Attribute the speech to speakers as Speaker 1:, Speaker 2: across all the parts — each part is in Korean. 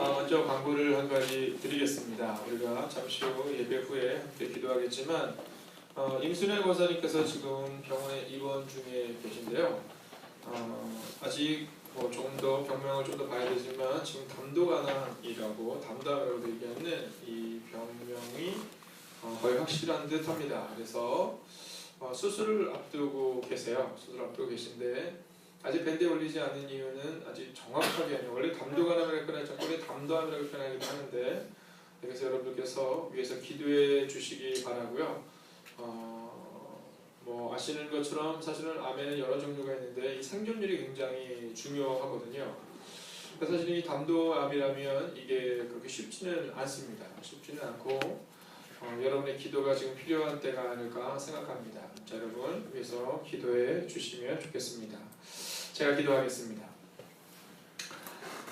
Speaker 1: 아, 먼저 광고를 한 가지 드리겠습니다. 우리가 잠시 후 예배 후에 함께 기도하겠지만 어, 임순혜 권사님께서 지금 병원에 입원 중에 계신데요. 어, 아직 뭐 조금 더 병명을 좀 더 봐야 되지만 지금 담도가난이라고 담담이라고 얘기하는 이 병명이 어, 거의 확실한 듯합니다. 그래서 어, 수술을 앞두고 계세요. 수술 앞두고 계신데 아직 밴드에 올리지 않은 이유는 아직 정확하게. 원래 담도가람이라고 표현하죠. 원래 담도함이라고 표현하기도 하는데 그래서 여러분들께서 위해서 기도해 주시기 바라고요. 어, 뭐 아시는 것처럼 사실은 암에는 여러 종류가 있는데 이 생존율이 굉장히 중요하거든요. 그래서 사실 이 담도암이라면 이게 그렇게 쉽지는 않습니다. 쉽지는 않고 어, 여러분의 기도가 지금 필요한 때가 아닐까 생각합니다. 자, 여러분 위해서 기도해 주시면 좋겠습니다. 제가 기도하겠습니다.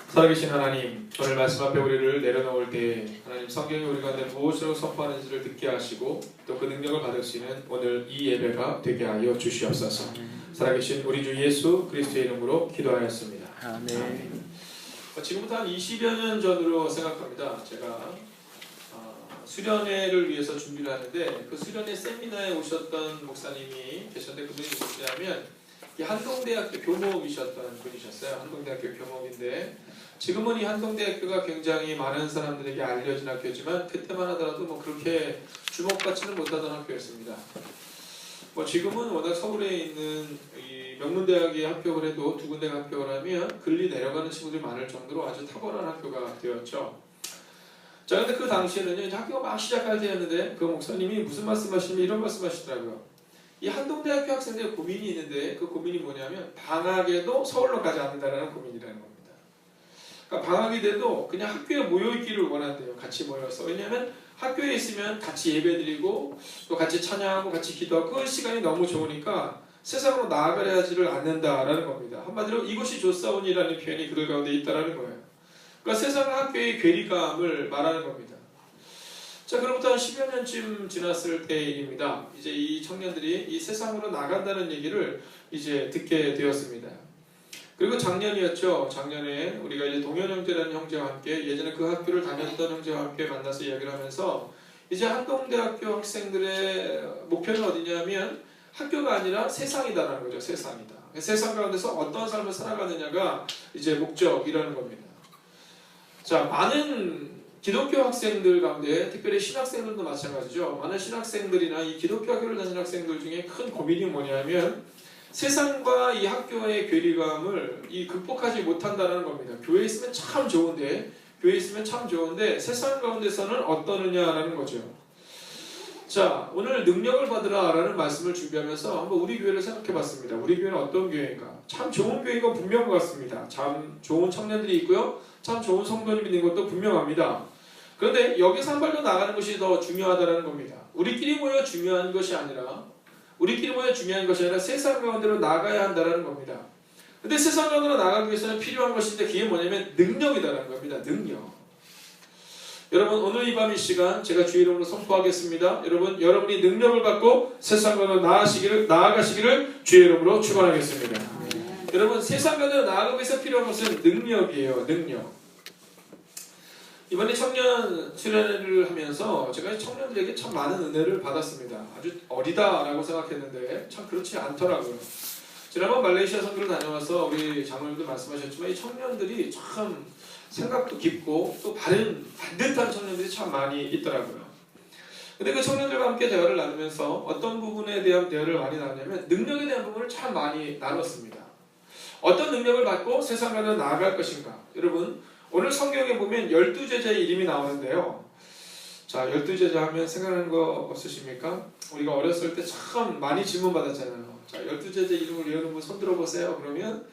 Speaker 1: 살아계신 하나님, 오늘 말씀 앞에 우리를 내려놓을 때 하나님 성경이 우리 가운데 무엇으로 선포하는지를 듣게 하시고 또 그 능력을 받을 수 있는 오늘 이 예배가 되게 하여 주시옵소서. 살아계신 우리 주 예수 그리스도의 이름으로 기도하였습니다.
Speaker 2: 아멘.
Speaker 1: 어, 지금부터 한 20여 년 전으로 생각합니다. 제가 어, 수련회를 위해서 준비를 하는데 그 수련회 세미나에 오셨던 목사님이 계셨는데 그분이 누구냐면 이 한동대학교 교목이셨던 분이셨어요. 한동대학교 교목인데 지금은 이 한동대학교가 굉장히 많은 사람들에게 알려진 학교지만 그때만 하더라도 뭐 그렇게 주목받지는 못하던 학교였습니다. 뭐 지금은 워낙 서울에 있는 이 명문대학에 합격을 해도 두 군데 합격을 하면 글리 내려가는 친구들이 많을 정도로 아주 탁월한 학교가 되었죠. 자, 근데 그 당시에는요, 학교가 막 시작할 때였는데 그 목사님이 무슨 말씀하시냐면 이런 말씀하시더라고요. 이 한동대학교 학생들 고민이 있는데 그 고민이 뭐냐면 방학에도 서울로 가지 않는다라는 고민이라는 겁니다. 그러니까 방학이 돼도 그냥 학교에 모여 있기를 원한대요. 같이 모여서 왜냐하면 학교에 있으면 같이 예배드리고 또 같이 찬양하고 같이 기도하고 그 시간이 너무 좋으니까 세상으로 나아가야지를 않는다라는 겁니다. 한마디로 이것이 좋사온이라는 표현이 그들 가운데 있다라는 거예요. 그러니까 세상 학교의 괴리감을 말하는 겁니다. 자, 그로부터 한 10여 년쯤 지났을 때의 일입니다. 이제 이 청년들이 이 세상으로 나간다는 얘기를 이제 듣게 되었습니다. 그리고 작년이었죠. 작년에 우리가 이제 동현 형제라는 형제와 함께 예전에 그 학교를 다녔던 형제와 함께 만나서 이야기를 하면서 이제 한동대학교 학생들의 목표는 어디냐면 학교가 아니라 세상이다라는 거죠. 세상이다. 세상 가운데서 어떤 삶을 살아가느냐가 이제 목적이라는 겁니다. 자, 많은 기독교 학생들 가운데 특별히 신학생들도 마찬가지죠. 많은 신학생들이나 이 기독교 학교를 다니는 학생들 중에 큰 고민이 뭐냐면 세상과 이 학교의 괴리감을 이 극복하지 못한다는 겁니다. 교회에 있으면 참 좋은데 교회에 있으면 참 좋은데 세상 가운데서는 어떠느냐라는 거죠. 자, 오늘 능력을 받으라라는 말씀을 준비하면서 한번 우리 교회를 생각해 봤습니다. 우리 교회는 어떤 교회인가? 참 좋은 교회인 건 분명한 것 같습니다. 참 좋은 청년들이 있고요. 참 좋은 성도님이 있는 것도 분명합니다. 그런데 여기서 한발더 나가는 것이 더 중요하다는 겁니다. 우리끼리 모여 중요한 것이 아니라 우리끼리 모여 중요한 것이 아니라 세상 가운데로 나가야 한다는 겁니다. 근데 세상 가운데로 나가기 위해서는 필요한 것인데 그게 뭐냐면 능력이다라는 겁니다. 능력. 여러분 오늘 이 밤 이 시간 제가 주의 이름으로 선포하겠습니다. 여러분 여러분이 능력을 받고 세상 가운데로 나아가시기를 나아가시기를 주의 이름으로 축원하겠습니다. 여러분 세상 가운데로 나아가기 위해서 필요한 것은 능력이에요. 능력. 이번에 청년 수련회를 하면서 제가 청년들에게 참 많은 은혜를 받았습니다. 아주 어리다라고 생각했는데 참 그렇지 않더라고요. 지난번 말레이시아 선교를 다녀와서 우리 장로님도 말씀하셨지만 이 청년들이 참 생각도 깊고 또 바른 반듯한 청년들이 참 많이 있더라고요. 근데 그 청년들과 함께 대화를 나누면서 어떤 부분에 대한 대화를 많이 나누냐면 능력에 대한 부분을 참 많이 나눴습니다. 어떤 능력을 받고 세상으로 나아갈 것인가? 여러분 오늘 성경에 보면 열두 제자의 이름이 나오는데요. 자, 열두 제자 하면 생각나는 거 없으십니까? 우리가 어렸을 때 참 많이 질문 받았잖아요. 자, 열두 제자 이름을 외우는 분 손 들어보세요. 그러면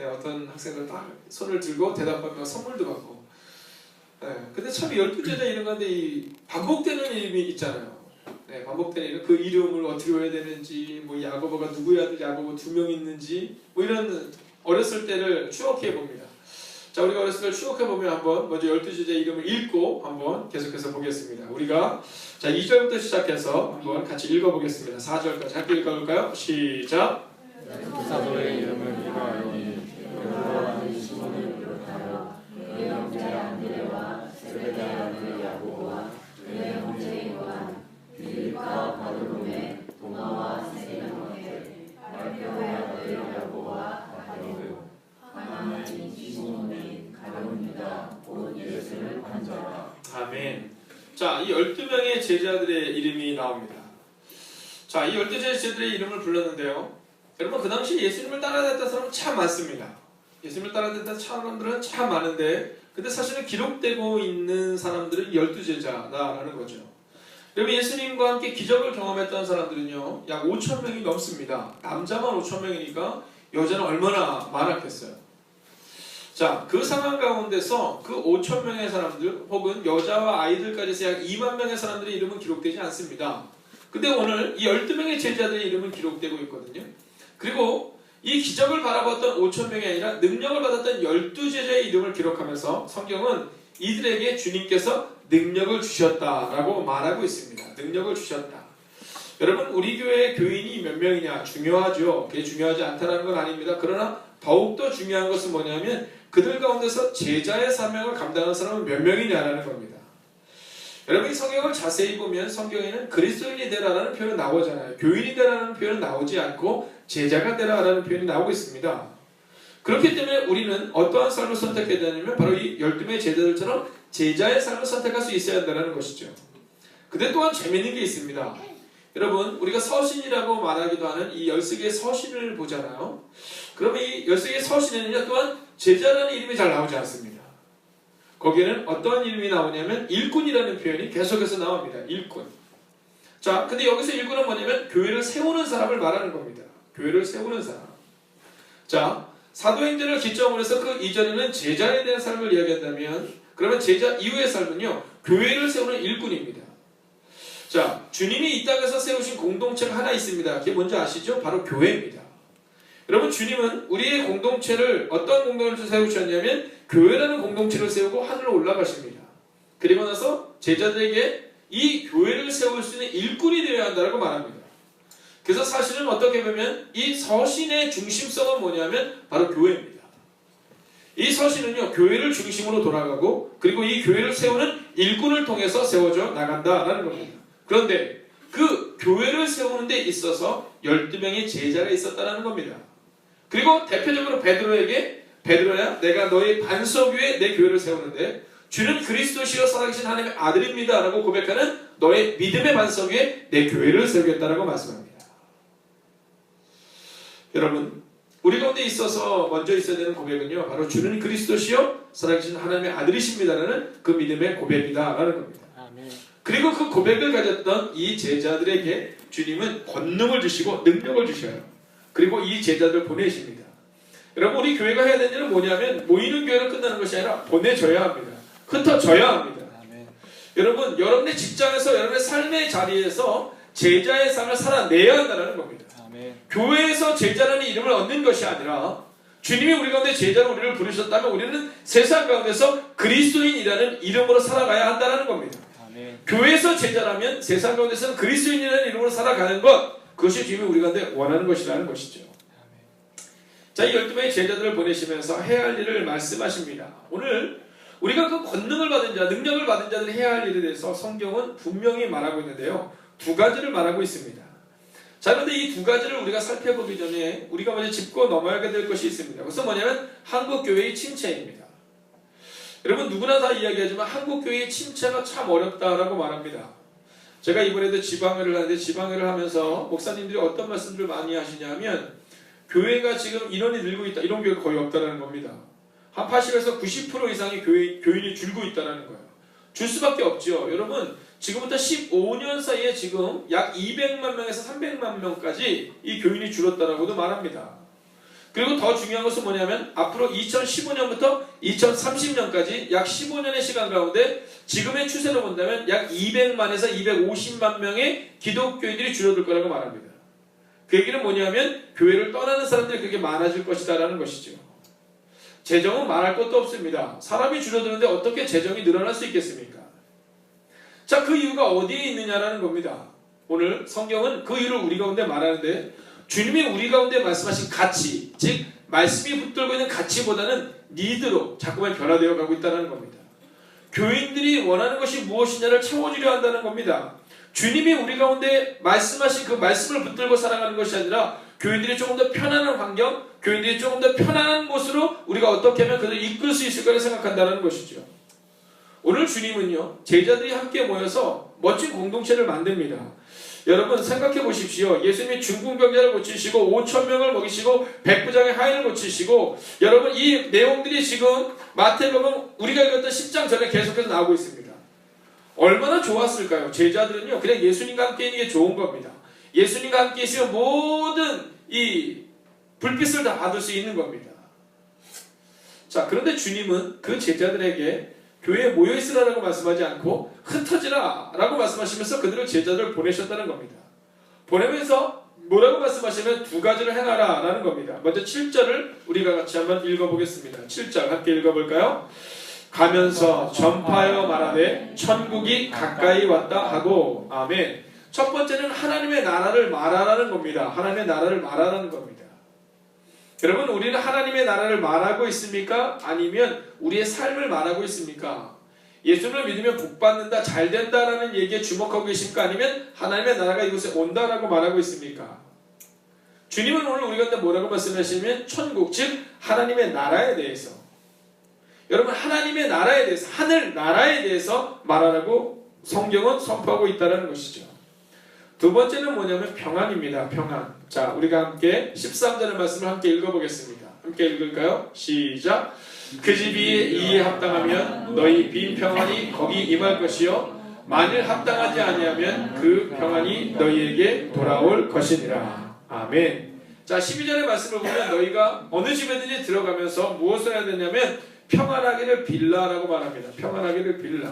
Speaker 1: 네, 어떤 학생들 딱 손을 들고 대답하면 선물도 받고. 네, 근데 참 열두 제자 이름 가운데 이 반복되는 이름이 있잖아요. 네, 반복되는 이름, 그 이름을 어떻게 외워야 되는지, 뭐 야고보가 누구야 들 야고보 두 명 있는지, 뭐 이런 어렸을 때를 추억해 봅니다. 자, 우리가 어렸을 때 추억해 보면 한번 먼저 열두 제자 이름을 읽고 한번 계속해서 보겠습니다. 우리가 자 2절부터 시작해서 한번 같이 읽어보겠습니다. 4절까지 함께 읽어볼까요? 시작.
Speaker 2: 사도의 이름을 거두음에 도마와 세리나무에 발표와 내려다보와 가려워 하나님 시몬이 가려웁니다 온 예수를 반자라 아멘
Speaker 1: 자, 이 12명의 제자들의 이름이 나옵니다. 자, 이 12제자들의 이름을 불렀는데요. 여러분, 그 당시 예수님을 따라다녔던 사람은 참 많습니다. 예수님을 따라다녔던 사람들은 참 많은데, 근데 사실은 기록되고 있는 사람들은 12제자다라는 거죠. 여러분, 예수님과 함께 기적을 경험했던 사람들은요, 약 5천 명이 넘습니다. 남자만 5천 명이니까 여자는 얼마나 많았겠어요. 자, 그 상황 가운데서 그 5천 명의 사람들 혹은 여자와 아이들까지 해서 약 2만 명의 사람들의 이름은 기록되지 않습니다. 근데 오늘 이 12명의 제자들의 이름은 기록되고 있거든요. 그리고 이 기적을 바라봤던 5천 명이 아니라 능력을 받았던 12제자의 이름을 기록하면서 성경은 이들에게 주님께서 능력을 주셨다라고 말하고 있습니다. 능력을 주셨다. 여러분 우리 교회 교인이 몇 명이냐 중요하죠. 그게 중요하지 않다는 건 아닙니다. 그러나 더욱더 중요한 것은 뭐냐면 그들 가운데서 제자의 사명을 감당하는 사람은 몇 명이냐라는 겁니다. 여러분 이 성경을 자세히 보면 성경에는 그리스도인이 되라라는 표현 나오잖아요. 교인이 되라는 표현 나오지 않고 제자가 되라라는 표현이 나오고 있습니다. 그렇기 때문에 우리는 어떠한 삶을 선택해야 되냐면 바로 이 12명의 제자들처럼 제자의 삶을 선택할 수 있어야 한다는 것이죠. 근데 또한 재밌는 게 있습니다. 여러분 우리가 서신이라고 말하기도 하는 이 13개의 서신을 보잖아요. 그러면 이 13개의 서신에는요 또한 제자라는 이름이 잘 나오지 않습니다. 거기에는 어떤 이름이 나오냐면 일꾼이라는 표현이 계속해서 나옵니다. 일꾼. 자, 근데 여기서 일꾼은 뭐냐면 교회를 세우는 사람을 말하는 겁니다. 교회를 세우는 사람. 자, 사도행전을 기점으로 해서 그 이전에는 제자에 대한 삶을 이야기한다면 그러면 제자 이후의 삶은요. 교회를 세우는 일꾼입니다. 자, 주님이 이 땅에서 세우신 공동체가 하나 있습니다. 그게 뭔지 아시죠? 바로 교회입니다. 여러분 주님은 우리의 공동체를 어떤 공동체를 세우셨냐면 교회라는 공동체를 세우고 하늘로 올라가십니다. 그리고 나서 제자들에게 이 교회를 세울 수 있는 일꾼이 되어야 한다고 말합니다. 그래서 사실은 어떻게 보면 이 서신의 중심성은 뭐냐면 바로 교회입니다. 이 서신은요 교회를 중심으로 돌아가고 그리고 이 교회를 세우는 일꾼을 통해서 세워져 나간다라는 겁니다. 그런데 그 교회를 세우는 데 있어서 12명의 제자가 있었다는 겁니다. 그리고 대표적으로 베드로에게 베드로야 내가 너의 반석 위에 내 교회를 세우는데 주는 그리스도시여 살아계신 하나님의 아들입니다 라고 고백하는 너의 믿음의 반석 위에 내 교회를 세우겠다라고 말씀합니다. 여러분 우리 가운데 있어서 먼저 있어야 되는 고백은요 바로 주는 그리스도시여 살아계신 하나님의 아들이십니다라는 그 믿음의 고백이다라는 겁니다. 그리고 그 고백을 가졌던 이 제자들에게 주님은 권능을 주시고 능력을 주셔요. 그리고 이 제자들 보내십니다. 여러분 우리 교회가 해야 되는 일은 뭐냐면 모이는 교회로 끝나는 것이 아니라 보내줘야 합니다. 흩어져야 합니다.
Speaker 2: 아멘.
Speaker 1: 여러분 여러분의 직장에서 여러분의 삶의 자리에서 제자의 삶을 살아내야 한다는 겁니다.
Speaker 2: 아멘.
Speaker 1: 교회에서 제자라는 이름을 얻는 것이 아니라 주님이 우리 가운데 제자로 우리를 부르셨다면 우리는 세상 가운데서 그리스도인이라는 이름으로 살아가야 한다는 겁니다.
Speaker 2: 아멘.
Speaker 1: 교회에서 제자라면 세상 가운데서는 그리스도인이라는 이름으로 살아가는 것 그것이 주님이 우리 가운데 원하는 것이라는 것이죠. 자, 이 12명의 제자들을 보내시면서 해야 할 일을 말씀하십니다. 오늘 우리가 그 권능을 받은 자, 능력을 받은 자들이 해야 할 일에 대해서 성경은 분명히 말하고 있는데요. 두 가지를 말하고 있습니다. 자, 그런데 이 두 가지를 우리가 살펴보기 전에 우리가 먼저 짚고 넘어야 될 것이 있습니다. 그것은 뭐냐면 한국교회의 침체입니다. 여러분 누구나 다 이야기하지만 한국교회의 침체가 참 어렵다라고 말합니다. 제가 이번에도 지방회를 하는데 지방회를 하면서 목사님들이 어떤 말씀들을 많이 하시냐면 교회가 지금 인원이 늘고 있다. 이런 교회가 거의 없다는 겁니다. 한 80에서 90% 이상의 교회, 교인이 줄고 있다는 거예요. 줄 수밖에 없죠. 여러분 지금부터 15년 사이에 지금 약 200만 명에서 300만 명까지 이 교인이 줄었다라고도 말합니다. 그리고 더 중요한 것은 뭐냐면 앞으로 2015년부터 2030년까지 약 15년의 시간 가운데 지금의 추세로 본다면 약 200만에서 250만 명의 기독교인들이 줄어들 거라고 말합니다. 그 얘기는 뭐냐면 교회를 떠나는 사람들이 그렇게 많아질 것이다라는 것이죠. 재정은 말할 것도 없습니다. 사람이 줄어드는데 어떻게 재정이 늘어날 수 있겠습니까? 자, 그 이유가 어디에 있느냐라는 겁니다. 오늘 성경은 그 이유를 우리 가운데 말하는데 주님이 우리 가운데 말씀하신 가치, 즉 말씀이 붙들고 있는 가치보다는 니드로 자꾸만 변화되어 가고 있다는 겁니다. 교인들이 원하는 것이 무엇이냐를 채워주려 한다는 겁니다. 주님이 우리 가운데 말씀하신 그 말씀을 붙들고 살아가는 것이 아니라 교인들이 조금 더 편안한 환경, 교인들이 조금 더 편안한 곳으로 우리가 어떻게 하면 그들을 이끌 수 있을까를 생각한다는 것이죠. 오늘 주님은요 제자들이 함께 모여서 멋진 공동체를 만듭니다. 여러분 생각해 보십시오. 예수님이 중풍병자를 고치시고 5천 명을 먹이시고 백부장의 하인을 고치시고 여러분 이 내용들이 지금 마태복음 우리가 읽었던 10장 전에 계속해서 나오고 있습니다. 얼마나 좋았을까요? 제자들은요 그냥 예수님과 함께 있는 게 좋은 겁니다. 예수님과 함께 있으면 모든 이 불빛을 다 받을 수 있는 겁니다. 자 그런데 주님은 그 제자들에게 교회에 모여 있으라라고 말씀하지 않고 흩어지라 라고 말씀하시면서 그들을 제자들을 보내셨다는 겁니다. 보내면서 뭐라고 말씀하시면 두 가지를 행하라 라는 겁니다. 먼저 7절을 우리가 같이 한번 읽어보겠습니다. 7절 함께 읽어볼까요? 가면서 전파하여 말하되 천국이 가까이 왔다 하고 아멘. 첫 번째는 하나님의 나라를 말하라는 겁니다. 하나님의 나라를 말하라는 겁니다. 여러분 우리는 하나님의 나라를 말하고 있습니까? 아니면 우리의 삶을 말하고 있습니까? 예수를 믿으면 복 받는다, 잘 된다라는 얘기에 주목하고 계십니까? 아니면 하나님의 나라가 이곳에 온다라고 말하고 있습니까? 주님은 오늘 우리 가운데 뭐라고 말씀하시면 천국, 즉 하나님의 나라에 대해서 여러분 하나님의 나라에 대해서 하늘 나라에 대해서 말하라고 성경은 선포하고 있다는 것이죠. 두 번째는 뭐냐면 평안입니다. 평안. 자, 우리가 함께 13절의 말씀을 함께 읽어보겠습니다. 함께 읽을까요? 시작. 그 집이 이에 합당하면 너희 빈 평안이 거기 임할 것이요 만일 합당하지 아니하면 그 평안이 너희에게 돌아올 것이니라. 아멘. 자, 12절의 말씀을 보면 너희가 어느 집에든지 들어가면서 무엇을 해야 되냐면 평안하기를 빌라라고 말합니다. 평안하기를 빌라.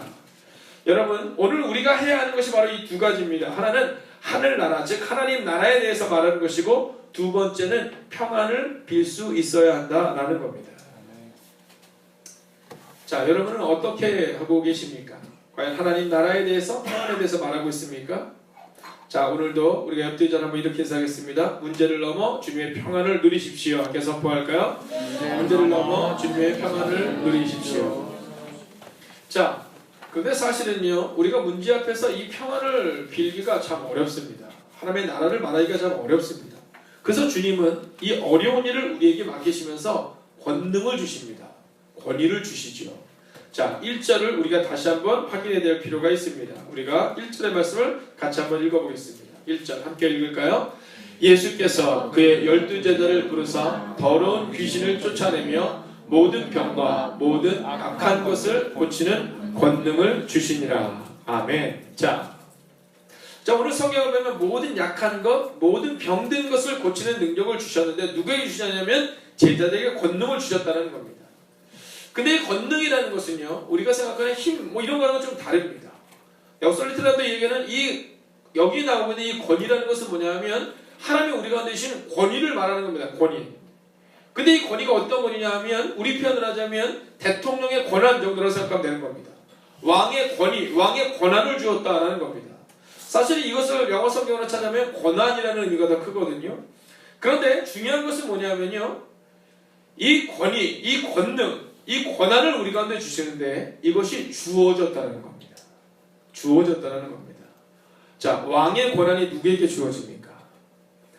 Speaker 1: 여러분, 오늘 우리가 해야 하는 것이 바로 이 두 가지입니다. 하나는 하늘나라, 즉 하나님 나라에 대해서 말하는 것이고 두 번째는 평안을 빌 수 있어야 한다라는 겁니다. 자, 여러분은 어떻게 하고 계십니까? 과연 하나님 나라에 대해서 평안에 대해서 말하고 있습니까? 자, 오늘도 우리가 옆뒤절 한번 이렇게 인사하겠습니다. 문제를 넘어 주님의 평안을 누리십시오. 함께 선포할까요? 문제를 넘어 주님의 평안을 누리십시오. 자, 근데 사실은요, 우리가 문제 앞에서 이 평안을 빌기가 참 어렵습니다. 하나님의 나라를 말하기가 참 어렵습니다. 그래서 주님은 이 어려운 일을 우리에게 맡기시면서 권능을 주십니다. 권위를 주시죠. 자, 1절을 우리가 다시 한번 확인해야 될 필요가 있습니다. 우리가 1절의 말씀을 같이 한번 읽어보겠습니다. 1절 함께 읽을까요? 예수께서 그의 열두 제자를 부르사 더러운 귀신을 쫓아내며 모든 병과 모든 악한 것을 고치는 권능을 주시니라. 아멘. 자, 자 오늘 성경을 보면 모든 약한 것, 모든 병든 것을 고치는 능력을 주셨는데 누구에게 주셨냐면 제자들에게 권능을 주셨다는 겁니다. 근데 이 권능이라는 것은요, 우리가 생각하는 힘, 뭐 이런 거랑은 좀 다릅니다. 역설리트라도 얘기는 이 여기 나오고 있는 이 권위라는 것은 뭐냐면 하나님이 우리 가운데 주신 권위를 말하는 겁니다. 권위. 근데 이 권위가 어떤 권위냐 하면 우리 표현을 하자면 대통령의 권한 정도로 생각하면 되는 겁니다. 왕의 권위, 왕의 권한을 주었다라는 겁니다. 사실 이것을 영어 성경으로 찾아보면 권한이라는 의미가 더 크거든요. 그런데 중요한 것은 뭐냐면요. 이 권위, 이 권능, 이 권한을 우리 가운데 주시는데 이것이 주어졌다는 겁니다. 주어졌다는 겁니다. 자, 왕의 권한이 누구에게 주어집니까?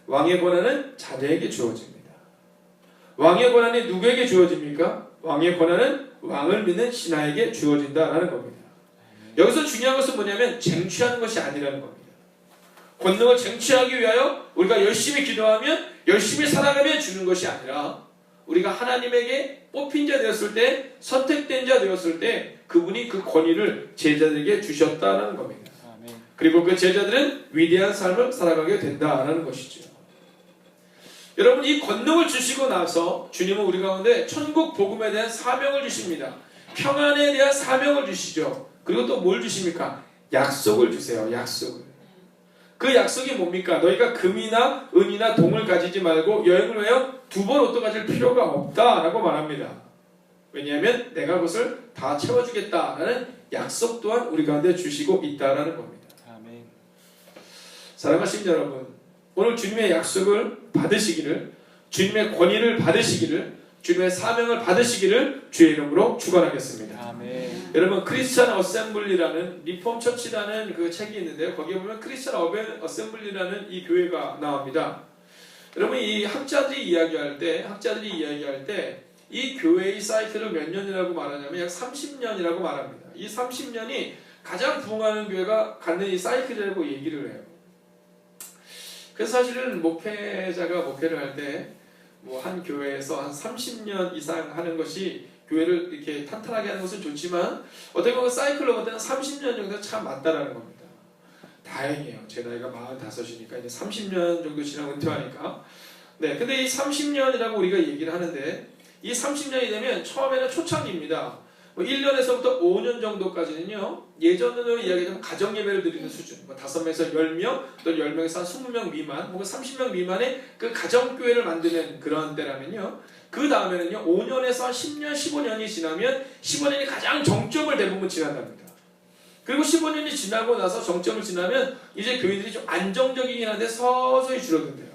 Speaker 1: 왕의 권한은 자녀에게 주어집니다. 왕의 권한이 누구에게 주어집니까? 왕의 권한은 왕을 믿는 신하에게 주어진다라는 겁니다. 여기서 중요한 것은 뭐냐면 쟁취하는 것이 아니라는 겁니다. 권능을 쟁취하기 위하여 우리가 열심히 기도하면 열심히 살아가면 주는 것이 아니라 우리가 하나님에게 뽑힌 자 되었을 때 선택된 자 되었을 때 그분이 그 권위를 제자들에게 주셨다는 겁니다. 그리고 그 제자들은 위대한 삶을 살아가게 된다라는 것이죠. 여러분 이 권능을 주시고 나서 주님은 우리 가운데 천국 복음에 대한 사명을 주십니다. 평안에 대한 사명을 주시죠. 그리고 또 뭘 주십니까? 약속을 주세요. 약속을. 그 약속이 뭡니까? 너희가 금이나 은이나 동을 가지지 말고 여행을 하여 두번 옷도 가질 필요가 없다라고 말합니다. 왜냐하면 내가 그것을 다 채워주겠다라는 약속 또한 우리 가운데 주시고 있다라는 겁니다.
Speaker 2: 아멘.
Speaker 1: 사랑하신 여러분, 오늘 주님의 약속을 받으시기를, 주님의 권위를 받으시기를, 주님의 사명을 받으시기를 주의 이름으로 축원하겠습니다.
Speaker 2: 아멘.
Speaker 1: 여러분 크리스천 어셈블리라는 리폼 처치라는 그 책이 있는데요. 거기에 보면 크리스천 어셈블리라는 이 교회가 나옵니다. 여러분 이 학자들이 이야기할 때 학자들이 이야기할 때 이 교회의 사이클을 몇 년이라고 말하냐면 약 30년이라고 말합니다. 이 30년이 가장 부흥하는 교회가 갖는 이 사이클이라고 얘기를 해요. 그래서 사실은 목회자가 목회를 할 때 뭐 한 교회에서 한 30년 이상 하는 것이 교회를 이렇게 탄탄하게 하는 것은 좋지만 어떻게 보면 사이클로 볼 때는 30년 정도 참 맞다라는 겁니다. 다행이에요. 제 나이가 45이니까 이제 30년 정도 지나고 은퇴하니까. 네, 근데 이 30년이라고 우리가 얘기를 하는데 이 30년이 되면 처음에는 초창기입니다. 뭐 1년에서부터 5년 정도까지는요. 예전으로 이야기하면 가정 예배를 드리는 수준. 뭐 5명에서 10명, 또 10명에서 한 20명 미만, 혹은 30명 미만의 그 가정 교회를 만드는 그런 때라면요. 그 다음에는요. 5년에서 한 10년, 15년이 지나면 15년이 가장 정점을 대부분 지난답니다. 그리고 15년이 지나고 나서 정점을 지나면 이제 교회들이 좀 안정적이긴 한데 서서히 줄어든대요.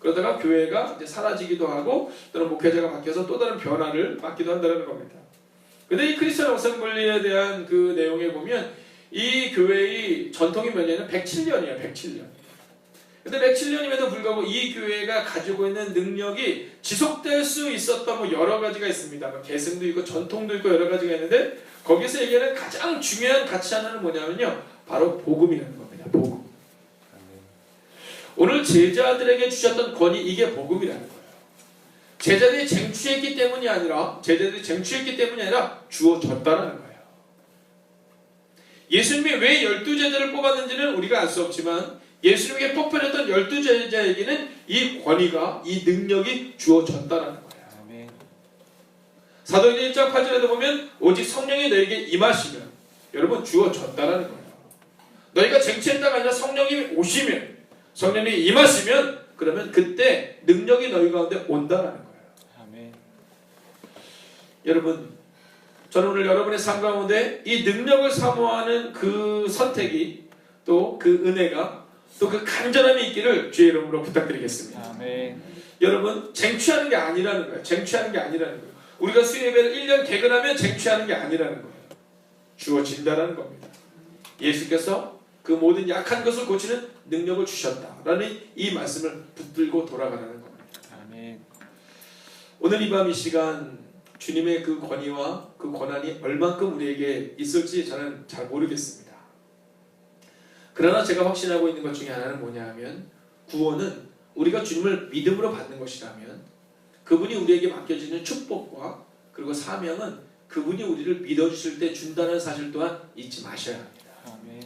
Speaker 1: 그러다가 교회가 이제 사라지기도 하고 또는 목회자가 바뀌어서 또 다른 변화를 맞기도 한다는 겁니다. 근데 이 크리스천 영성 권리에 대한 그 내용에 보면 이 교회의 전통이 몇 년이냐? 107년이에요. 107년. 근데 107년임에도 불구하고 이 교회가 가지고 있는 능력이 지속될 수 있었던 뭐 여러 가지가 있습니다. 뭐 계승도 있고 전통도 있고 여러 가지가 있는데 거기서 얘기하는 가장 중요한 가치 하나는 뭐냐면요. 바로 복음이라는 겁니다. 복음. 오늘 제자들에게 주셨던 권위 이게 복음이라는 거예요. 제자들이 쟁취했기 때문이 아니라 제자들이 쟁취했기 때문이 아니라 주어졌다라는 거예요. 예수님이 왜 열두 제자를 뽑았는지는 우리가 알 수 없지만 예수님에게 뽑혀졌던 열두 제자에게는 이 권위가 이 능력이 주어졌다라는 거예요. 사도행전 1장 8절에도 보면 오직 성령이 너에게 임하시면 여러분 주어졌다라는 거예요. 너희가 쟁취했다가 아니라 성령이 오시면 성령이 임하시면 그러면 그때 능력이 너희 가운데 온다라는 거예요. 여러분 저는 오늘 여러분의 삶 가운데 이 능력을 사모하는 그 선택이 또 그 은혜가 또 그 간절함이 있기를 주의 이름으로 부탁드리겠습니다.
Speaker 2: 아멘.
Speaker 1: 여러분 쟁취하는 게 아니라는 거예요. 쟁취하는 게 아니라는 거예요. 우리가 수예배를 1년 개근하면 쟁취하는 게 아니라는 거예요. 주어진다라는 겁니다. 예수께서 그 모든 약한 것을 고치는 능력을 주셨다라는 이 말씀을 붙들고 돌아가라는 겁니다.
Speaker 2: 아멘.
Speaker 1: 오늘 이 밤 이 시간 주님의 그 권위와 그 권한이 얼만큼 우리에게 있을지 저는 잘 모르겠습니다. 그러나 제가 확신하고 있는 것 중에 하나는 뭐냐 하면 구원은 우리가 주님을 믿음으로 받는 것이라면 그분이 우리에게 맡겨지는 축복과 그리고 사명은 그분이 우리를 믿어주실 때 준다는 사실 또한 잊지 마셔야 합니다.
Speaker 2: 아멘.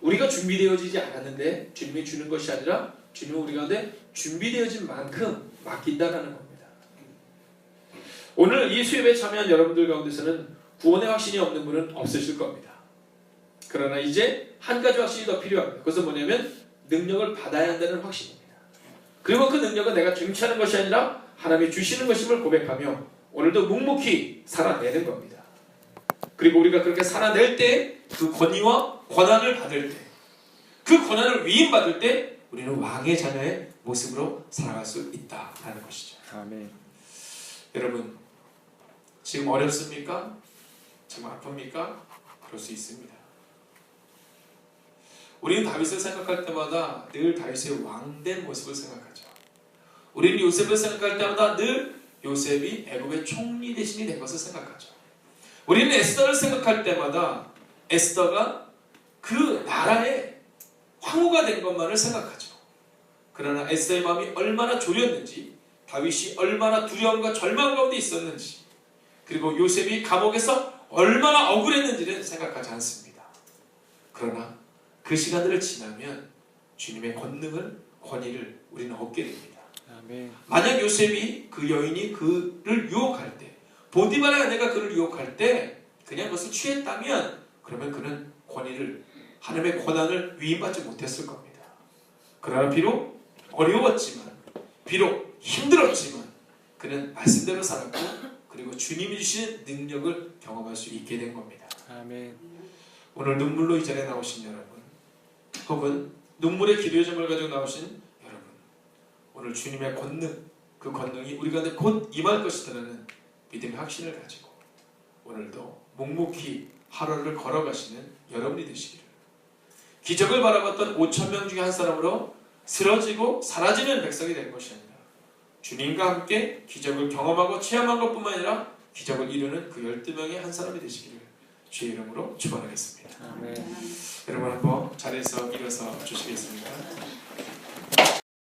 Speaker 1: 우리가 준비되어지지 않았는데 주님이 주는 것이 아니라 주님은 우리 가운데 준비되어진 만큼 맡긴다라는 겁니다. 오늘 이 수협에 참여한 여러분들 가운데서는 구원의 확신이 없는 분은 없으실 겁니다. 그러나 이제 한 가지 확신이 더 필요합니다. 그것은 뭐냐면 능력을 받아야 한다는 확신입니다. 그리고 그 능력은 내가 쟁취하는 것이 아니라 하나님이 주시는 것임을 고백하며 오늘도 묵묵히 살아내는 겁니다. 그리고 우리가 그렇게 살아낼 때 그 권위와 권한을 받을 때, 그 권한을 위임받을 때 우리는 왕의 자녀의 모습으로 살아갈 수 있다라는 것이죠.
Speaker 2: 아멘.
Speaker 1: 여러분, 지금 어렵습니까? 정말 아픕니까? 그럴 수 있습니다. 우리는 다윗을 생각할 때마다 늘 다윗의 왕된 모습을 생각하죠. 우리는 요셉을 생각할 때마다 늘 요셉이 애굽의 총리 대신이 된 것을 생각하죠. 우리는 에스더를 생각할 때마다 에스더가 그 나라의 황후가 된 것만을 생각하죠. 그러나 에스더의 마음이 얼마나 졸였는지 다윗이 얼마나 두려움과 절망 가운데 있었는지 그리고 요셉이 감옥에서 얼마나 억울했는지는 생각하지 않습니다. 그러나 그 시간들을 지나면 주님의 권능을 권위를 우리는 얻게 됩니다.
Speaker 2: 아멘.
Speaker 1: 만약 요셉이 그 여인이 그를 유혹할 때 보디바라 아내가 그를 유혹할 때 그냥 그것을 취했다면 그러면 그는 권위를 하나님의 권한을 위임받지 못했을 겁니다. 그러나 비록 어려웠지만 비록 힘들었지만 그는 말씀대로 살았고 그리고 주님이 주신 능력을 경험할 수 있게 된 겁니다.
Speaker 2: 아멘.
Speaker 1: 오늘 눈물로 이 자리에 나오신 여러분 혹은 눈물의 기도의 점을 가지고 나오신 여러분 오늘 주님의 권능 그 권능이 우리 가운데 곧 임할 것이라는 믿음의 확신을 가지고 오늘도 묵묵히 하루를 걸어가시는 여러분이 되시기를 기적을 바라봤던 5천 명 중에 한 사람으로 쓰러지고 사라지는 백성이 되는 것이 아니라 주님과 함께 기적을 경험하고 체험한 것뿐만 아니라 기적을 이루는 그 12명의 한 사람이 되시기를 주의 이름으로 축원하겠습니다.
Speaker 2: 아멘.
Speaker 1: 여러분 한번 자리에서 일어서 주시겠습니다.